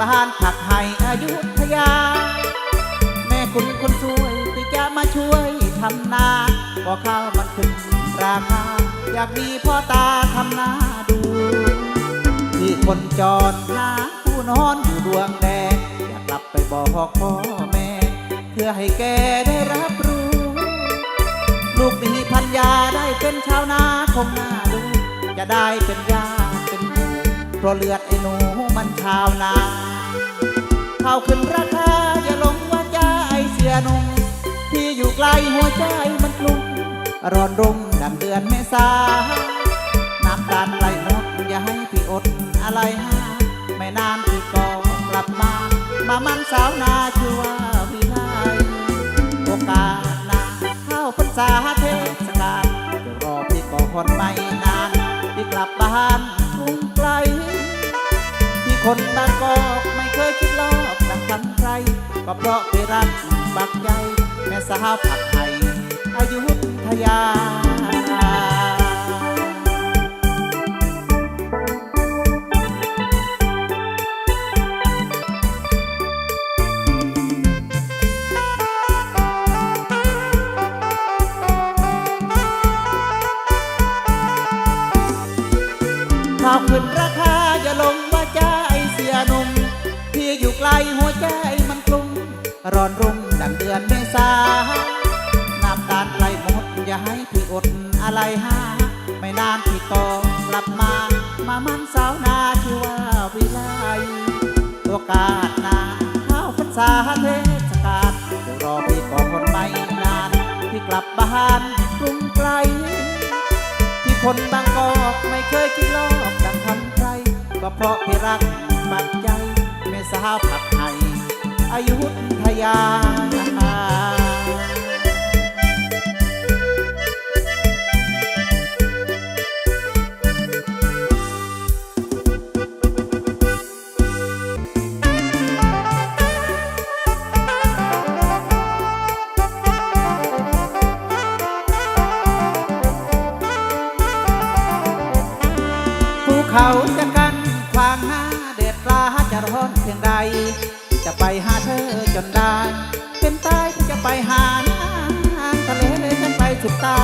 บ้านผักไห่อยุธยา แม่คุณคนสวยที่จะมาช่วยทำนาก็ข้าวมันขึ้นราคา อยากมีพ่อตาทำนาดู ที่คนจรหาผู้นอนอยู่ดวงแดงอยากกลับไปบอกพ่อแม่ เพื่อให้แกได้รับรู้ ลูกมีพันยาได้เป็นชาวนาคงน่าดูจะได้เป็นยาเป็นเพราะเลือดไอ้หนูมันชาวนา ข้าวขึ้นราคา อย่าลงว่าใจเสียหนุ่มที่อยู่ไกลหัวใจมันกลุ้มร้อนรุ่มดังเดือนเมษาน้ำตาลไหลหมดอย่าให้พี่อดอะไรหาไม่นานพี่ก็กลับมา มามันสาวนาชื่อว่าวิไลโอกาสหนาเข้าพรรษาเทศกาลจะรอพี่ก็คนไม่นานพี่กลับบ้านกรุงไกลที่คนบางกอกไม่เคยคิดลอกดังคำใคร ก็เพราะไปรักบักใจแม่สาวผักไทยอายุทยาข้าวขึ้นราคาอย่าลงว่าใจเสียหนุ่มที่อยู่ไกลหัวใจ อนรุ่มดังเดือนเมษาน้ำตาลไหลหมดอย่าให้พี่อดอะไรหาไม่นานพี่ก็กลับมา มามันสาวนาชื่อว่าวิไลโอกาสหนาข้าวพรรษาเทศกาลเดี๋ยวรอพี่ก่อนไม่นาน พี่กลับบ้านกรุงไกลที่คนบางกอกไม่เคยคิดลอกดังคำใครก็เพราะพี่รักปักใจแม่สาวผักไห้ อยุทยา ภูเขาจะกันขวางหน้าเด็ดปลาจะร้อนเพียงใด จะไปหาเธอจนได้ เป็นตายที่จะไปหาทะเลเลยฉันไปสุดตา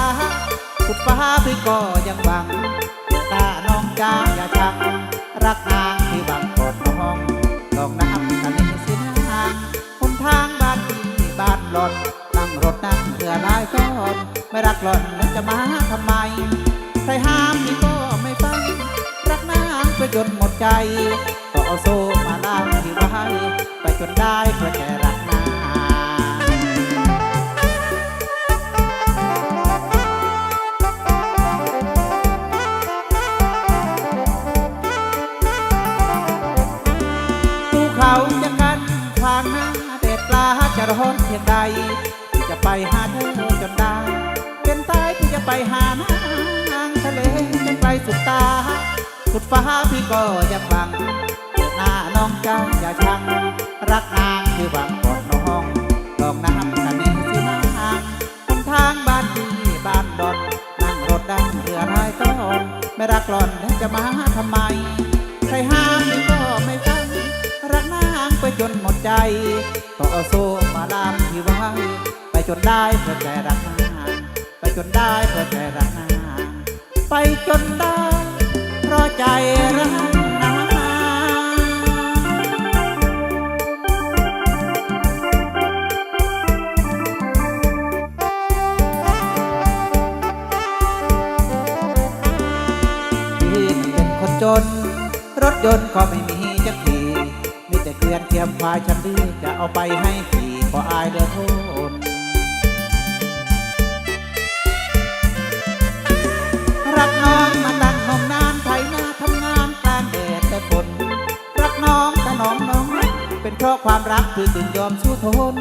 สุดฟ้าพี่ก็ยังหวังตาน้องจ้าอย่าชัก รักนางที่บังกอดน้องลองน้ำทะเลสินางหนทางบ้านพี่บ้านหลอนนั่งรถนั่งเรือลายก้อนไม่รักหล่อนแล้วจะมาทำไม ใครห้ามพี่ก็ไม่ฟังรักนางไปจนหมดใจก็เอาโซ่มาล่า ที่ไว้ไปจนได้เพื่อแค่รักนาภูเขาจะกันขวางหน้าเด็ดปลาจะร้อนเพียงใดที่จะไปหาเธอจนได้ เป็นตายที่จะไปหานางทะเลจนไกลสุดตาสุดฟ้าพี่ก็ยังหวัง หน้าน้องจ้าอย่าชัง รักนางคือหวังกอดน้องลองน้ำกันนี้สินางหนทางบ้านพี่บ้านดอนนั่งรถดังเรือรายต้อนไม่รักหล่อนแล้วจะมาทำไม ใครห้ามพี่ก็ไม่ฟังรักนางไปจนหมดใจก็เอาโซ่มาลามที่ไว้ไปจนได้เพื่อแต่รักนางไปจนได้เพื่อแต่รักนางไปจนได้เพราะใจรัก รถยนต์ก็ไม่มีจักทีมีแต่เกวียนเทียมควายฉันดีจะเอาไปให้ขี่ก็อายเดือดทนรักน้องมาตั้งนมนานไถนาทำงานกลางแดดและฝนรักน้องแต่น้องน้องรักเป็นเพราะความรักพี่จึงยอมสู้ทน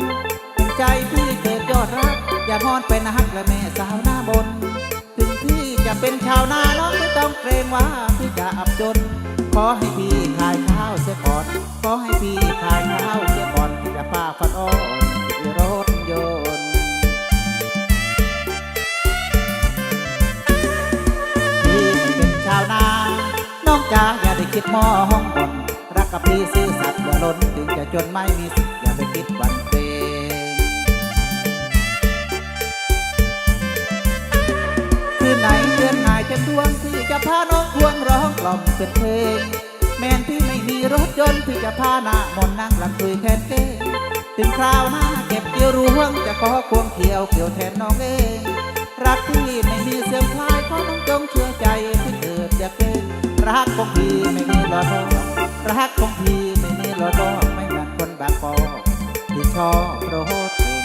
เป็นใจพี่เกิดยอดรัก อย่ามอนเป็นนักและแม่สาวหน้าบน ถึงพี่จะเป็นชาวนาน้องไม่ต้องเกรงว่าพี่จะอับจน ขอให้พี่ขายข้าวเสียก่อน ขอให้พี่ขายข้าวเสียก่อนที่จะป้าฟันอ่อนรถยนต์พี่เป็นชาวนา น้องจ๋าอย่าได้คิดมอห้องบนรักกับพี่ซื่อสัตย์อย่าล้นถึงจะจนไม่มีสิทธิ์อย่าไปคิดวันเก นไหนเดือนไหนจะดวงที่จะพาน้องควงร้องกล่อมเป็นเพลงแม้นที่ไม่มีรถยนต์ที่จะพาหน้ามนนั่งหลำคุยแทนเก้ถึงคราวหน้าเก็บเกี่ยวรวงจะขอควงเขียวเกี่ยวแทนน้องเองรักที่ไม่มีเสื่อมคลายขอน้องจงเชื่อใจที่เกิดอย่าเก่งรักของพี่ไม่มีหลอดลอกรักของพี่ไม่มีหลอดลอกไม่เหมือนคนบางปอที่ชอบโรดเก่ง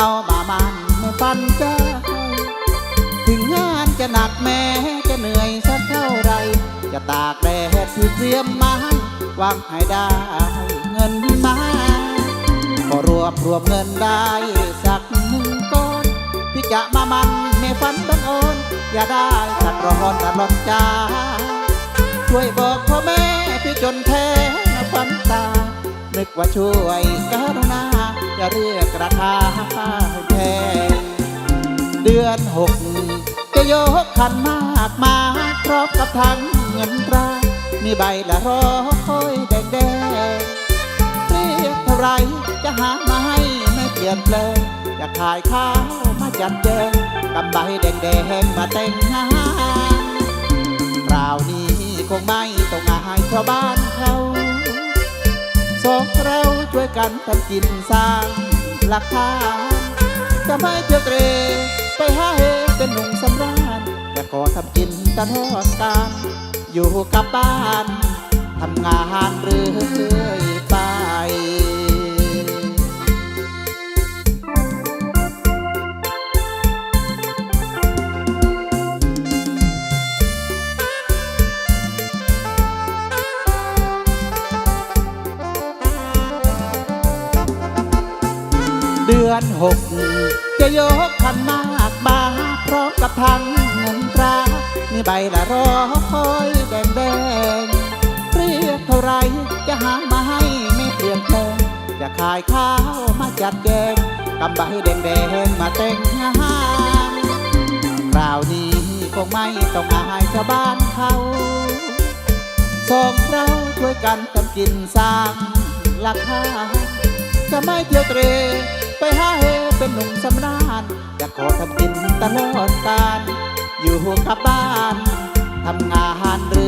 เอามามันไม่ฟันใจถึงงานจะหนักแม้จะเหนื่อยสักเท่าไร จะตากแดดที่เตรียมมาให้วังให้ได้เงินมาก็รวบรวมเงินได้สักหนึ่งก้อนพี่จะมามันไม่ฟันบังโอนอย่าได้สักร้อนตลอดจ้าช่วยบอกพ่อแม่พี่จนแท้ฝันตานึกว่าช่วยกรุณา อย่าเรียกราคาแพงเดือนหกจะยกขันมากมาพร้อมกับทั้งเงินตรามีใบละร้อยแดงแดงๆเรียกเท่าไรจะหามาให้ไม่เปลี่ยนแปลงจะขายข้าวมาจัดแจงกำใบแดงแดงๆมาแต่งงานคราวนี้คงไม่ต้องอายชาวบ้านเขา สองเราช่วยกันทำกินสร้างหลักฐานจะไม่เที่ยวเตรไปหาเฮเป็นหนุ่มสำราญแต่ขอทำกินตลอดกาลอยู่กับบ้านทำงานเรื่อยไป เดือนหก จะยกขันมากมาพร้อมกับทังเงินตรามีใบละร้อยแดงแดงเรียกเท่าไรจะหามาให้ไม่เปลี่ยนแปลงจะขายข้าวมาจัดแจงกำใบแดงแดงมาแต่งงานคราวนี้คงไม่ต้องอายชาวบ้านเขาสองเราช่วยกันทำกินสร้างหลักฐานจะไม่เที่ยวเตร ไปหาเฮเป็นหนุ่มสำราญจะขอทำกินตลอดกาลอยู่กับบ้านทำงานเรื่อ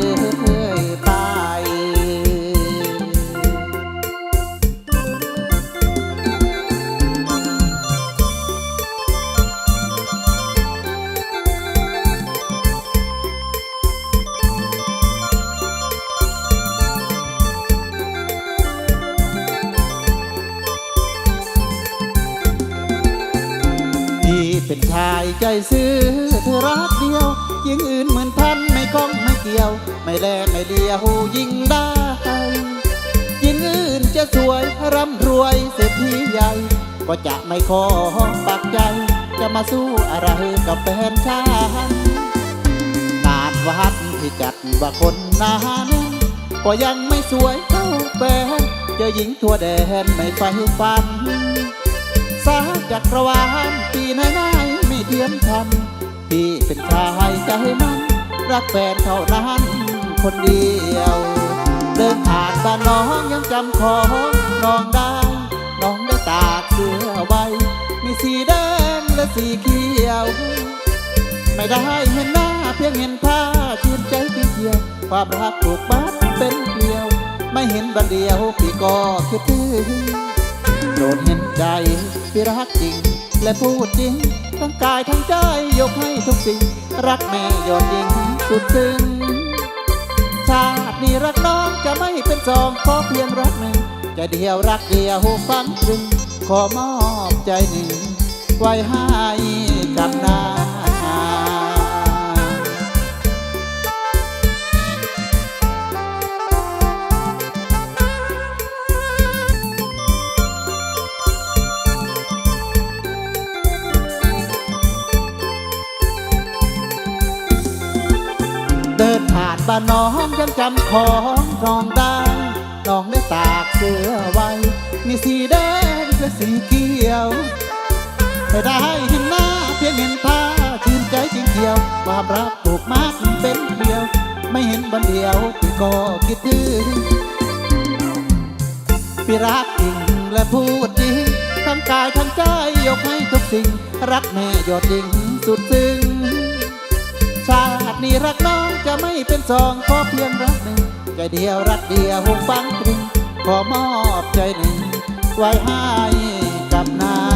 เป็นชายใจซื้อเธอรักเดียว ยิงอื่นเหมือนพันไม่ก้องไม่เกี่ยว ไม่แลไม่เลียวยิงได้ยิงอื่นจะสวยร่ำรวยเศรษฐีใหญ่ ก็จะไม่ขอปักใจ จะมาสู้อะไรกับแฟนชานงานวัดที่จัดว่าคนนาแน่นก็ยังไม่สวยเท่าแฟนเจอหญิงทั่วแดนไม่ไฟฟันสาจักรวาลปีไหนไหน เทียมทันพี่เป็นชายใจมัน รักแฟนเท่านั้นคนเดียว เดินผ่านบ้านน้องยังจำของน้องได้ น้องได้ตากเสื้อไว้ มีสีแดงและสีเขียว ไม่ได้เห็นหน้าเพียงเห็นผ้าชื่นใจเพียงเดียวความรักถูกมัดเป็นเกลียว ไม่เห็นบันเดียวพี่ก็คิดถึงโปรดเห็นใจที่รักจริงและพูดจริง ทั้งกายทั้งใจยกให้ทุกสิ่ง รักแม่ยอดยิ่งสุดซึ้งชาตินี้รักน้องจะไม่เป็นสองขอเพียงรักหนึ่งจะเดียวรักเดียวฟังตรึง ขอมอบใจหนึ่ง ไว้ให้กับนา บ้านน้องยังจำของน้องได้น้องได้ตากเสื้อไว้ มีสีแดงและสีเขียวไม่ได้เห็นหน้าเพียงเห็นท่าชื่นใจจริงเดียวความรักผูกมัดเป็นเดียว ไม่เห็นวันเดียวที่ก็คิดถึงพี่รักจริงและพูดจริงทั้งกายทั้งใจยกให้ทุกสิ่ง รักแม่ยอดจริงสุดซึ้งชา นี่รักน้องจะไม่เป็นสองขอเพียงรักหนึ่งใจเดียวรักเดียวหูฟังตรึงขอมอบใจหนึ่งไว้ให้กับนาง